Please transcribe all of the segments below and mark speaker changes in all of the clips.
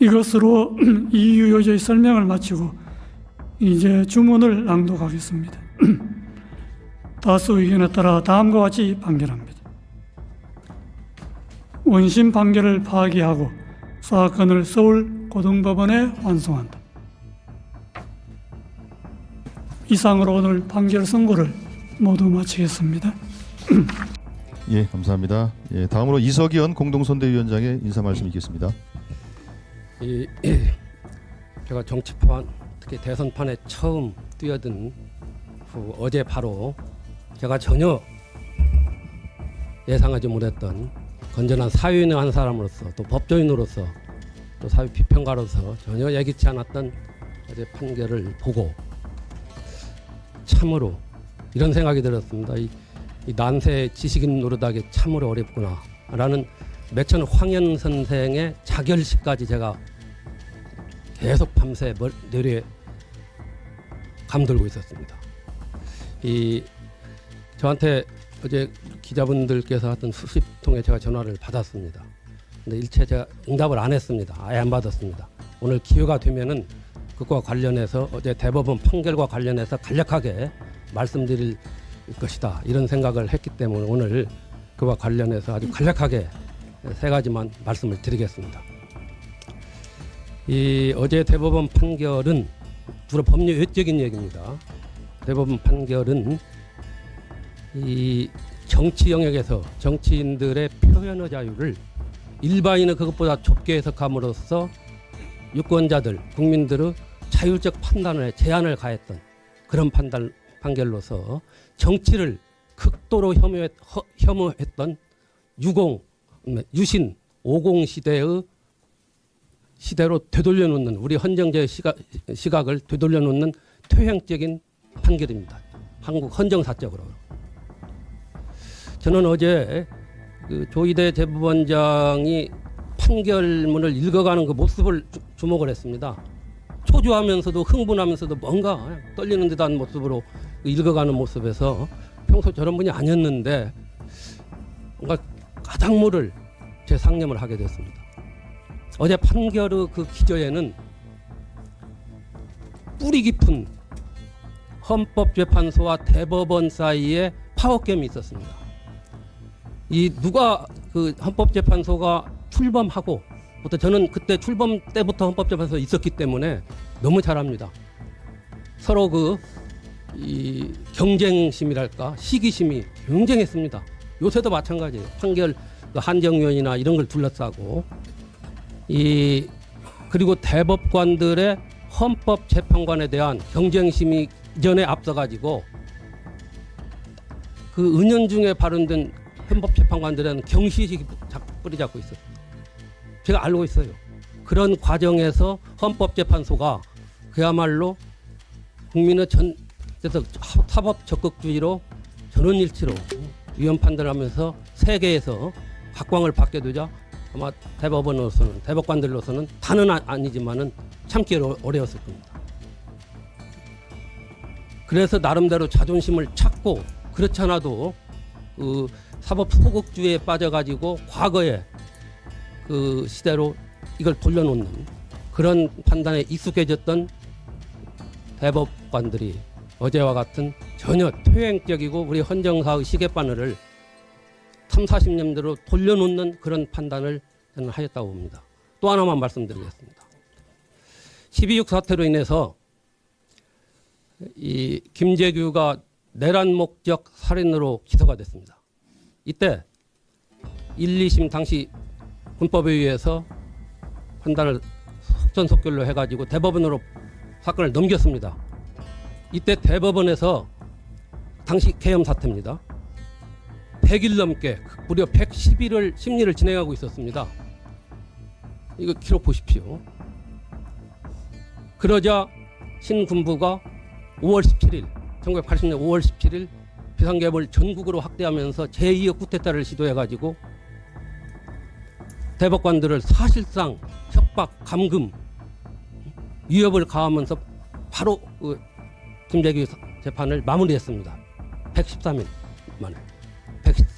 Speaker 1: 이것으로 이유 요지의 설명을 마치고 이제 주문을 낭독하겠습니다. 다수 의견에 따라 다음과 같이 판결합니다. 원심 판결을 파기하고 사건을 서울 고등법원에 환송한다. 이상으로 오늘 판결 선고를 모두 마치겠습니다.
Speaker 2: 예, 감사합니다. 예, 다음으로 이석연 공동선대위원장의 인사 말씀 있겠습니다.
Speaker 3: 이 제가 정치판 특히 대선판에 처음 뛰어든 후 어제 바로 제가 전혀 예상하지 못했던 건전한 사회인의 한 사람으로서 또 법조인으로서 또 사회 비평가로서 전혀 예기치 않았던 어제 판결을 보고 참으로 이런 생각이 들었습니다. 이, 이 난세 지식인 노릇하기 참으로 어렵구나라는 매천 황현 선생의 자결식까지 제가 계속 밤새 멀- 뇌리에 감돌고 있었습니다. 이 저한테 어제 기자분들께서 하던 수십 통에 제가 전화를 받았습니다. 근데 일체 제가 응답을 안 했습니다. 아예 안 받았습니다. 오늘 기회가 되면은 그것과 관련해서 어제 대법원 판결과 관련해서 간략하게 말씀드릴 것이다 이런 생각을 했기 때문에 오늘 그와 관련해서 아주 간략하게 세 가지만 말씀을 드리겠습니다. 이 어제 대법원 판결은 주로 법률 외적인 얘기입니다. 대법원 판결은 이 정치 영역에서 정치인들의 표현의 자유를 일반인은 그것보다 좁게 해석함으로써 유권자들, 국민들의 자율적 판단에 제한을 가했던 그런 판단 판결로서 정치를 극도로 혐오했, 허- 혐오했던 유공, 음, 유신, 오공 시대의 시대로 되돌려 놓는 우리 헌정제의 시각, 시각을 되돌려 놓는 퇴행적인 판결입니다. 한국 헌정사적으로. 저는 어제 그 조희대 대법원장이 판결문을 읽어가는 그 모습을 주- 주목을 했습니다. 초조하면서도 흥분하면서도 뭔가 떨리는 듯한 모습으로 읽어가는 모습에서 평소 저런 분이 아니었는데 뭔가 가장 모를 제 상념을 하게 됐습니다. 어제 판결의 그 기저에는 뿌리 깊은 헌법재판소와 대법원 사이에 파워겜이 있었습니다. 이 누가 그 헌법재판소가 출범하고 저는 그때 출범 때부터 헌법재판소 에 있었기 때문에 너무 잘 압니다. 서로 그 이 경쟁심이랄까 시기심이 굉장했습니다. 요새도 마찬가지예요. 판결 그 한정위원이나 이런 걸 둘러싸고 이 그리고 대법관들의 헌법 재판관에 대한 경쟁심이 이전에 앞서 가지고 그 은연 중에 발언된 헌법 재판관들은 경시식이 잡- 뿌리 잡고 있어요. 제가 알고 있어요. 그런 과정에서 헌법 재판소가 그야말로 국민의 전 그래서 사법 적극주의로 전원일치로 위헌 판단하면서 세계에서 각광을 받게 되자 아마 대법원으로서는 대법관들로서는 다는 아- 아니지만은 참기 어려- 어려웠을 겁니다. 그래서 나름대로 자존심을 찾고 그렇지 않아도 그 사법 소극주의에 빠져가지고 과거에 그 시대로 이걸 돌려놓는 그런 판단에 익숙해졌던 대법관들이 어제와 같은 전혀 퇴행적이고 우리 헌정사의 시계바늘을 3, 40년대로 돌려놓는 그런 판단을 저는 하였다고 봅니다. 또 하나만 말씀드리겠습니다. 12.6 사태로 인해서 이 김재규가 내란 목적 살인으로 기소가 됐습니다. 이때 1, 2심 당시 군법에 의해서 판단을 속전속결로 해가지고 대법원으로 사건을 넘겼습니다. 이때 대법원에서 당시 계엄 사태입니다. 100일 넘게 무려 110일을 심리를 진행하고 있었습니다. 이거 기록 보십시오. 그러자 신군부가 5월 17일, 1980년 5월 17일 비상계엄을 전국으로 확대하면서 제2의 쿠데타를 시도해가지고 대법관들을 사실상 협박, 감금, 위협을 가하면서 바로 그 김재규 재판을 마무리했습니다. 113일 만에.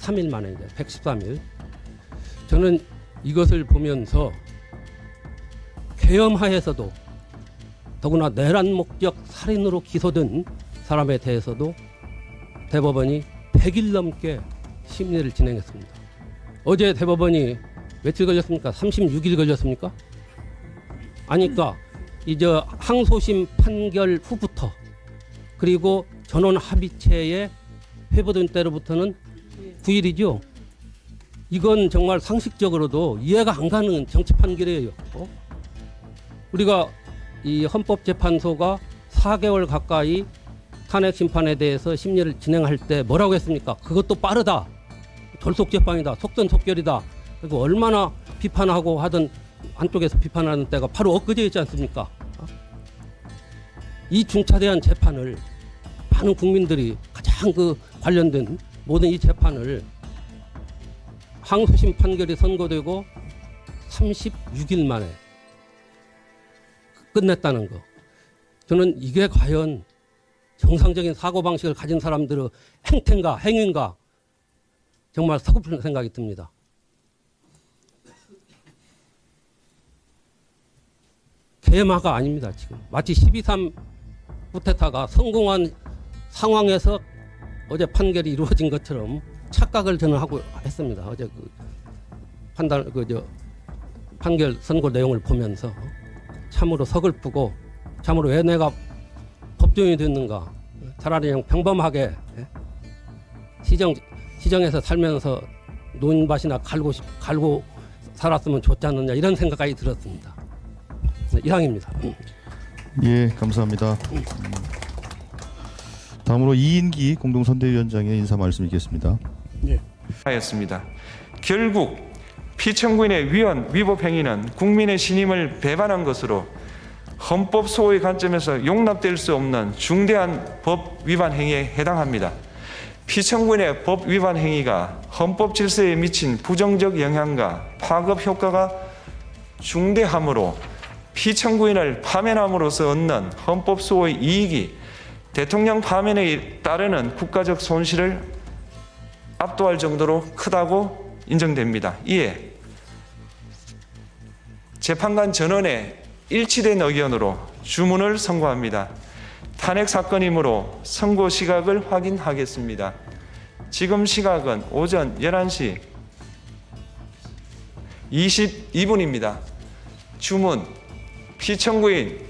Speaker 3: 103일 만에 이제 113일. 저는 이것을 보면서 계엄하에서도 더구나 내란 목적 살인으로 기소된 사람에 대해서도 대법원이 100일 넘게 심리를 진행했습니다. 어제 대법원이 며칠 걸렸습니까? 36일 걸렸습니까? 아니까 이제 항소심 판결 후부터 그리고 전원 합의체에 회부된 때로부터는 9일이죠. 이건 정말 상식적으로도 이해가 안 가는 정치 판결이에요. 어? 우리가 이 헌법재판소가 4개월 가까이 탄핵 심판에 대해서 심리를 진행할 때 뭐라고 했습니까? 그것도 빠르다. 졸속 재판이다. 속전속결이다. 그리고 얼마나 비판하고 하던 한쪽에서 비판하는 때가 바로 엊그제였지 않습니까? 어? 이 중차대한 재판을 많은 국민들이 가장 그 관련된 모든 이 재판을 항소심 판결이 선고되고 36일 만에 끝냈다는 거. 저는 이게 과연 정상적인 사고 방식을 가진 사람들의 행태인가 행위인가 정말 서글픈 생각이 듭니다. 개마가 아닙니다 지금 마치 12.3 쿠데타가 성공한 상황에서 어제 판결이 이루어진 것처럼 착각을 저는 하고 했습니다. 어제 그 판단 그저 판결 선고 내용을 보면서 참으로 서글프고 참으로 왜 내가 법정이 됐는가 차라리 그냥 평범하게 예? 시정 시정에서 살면서 논밭이나 갈고 싶- 갈고 살았으면 좋지 않느냐 이런 생각까지 들었습니다. 네, 이상입니다.
Speaker 2: 예, 감사합니다. 음, 다음으로 이인기 공동선대위원장의 인사 말씀 있겠습니다.
Speaker 4: 하였습니다. 결국 피청구인의 위헌 위법 행위는 국민의 신임을 배반한 것으로 헌법 소의 관점에서 용납될 수 없는 중대한 법 위반 행위에 해당합니다. 피청구인의 법 위반 행위가 헌법 질서에 미친 부정적 영향과 파급 효과가 중대하므로 피청구인을 파면함으로써 얻는 헌법 소의 이익이 대통령 파면에 따르는 국가적 손실을 압도할 정도로 크다고 인정됩니다. 이에 재판관 전원의 일치된 의견으로 주문을 선고합니다. 탄핵 사건이므로 선고 시각을 확인하겠습니다. 지금 시각은 오전 11시 22분입니다. 주문 피청구인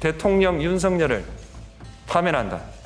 Speaker 4: 대통령 윤석열을 파면한다.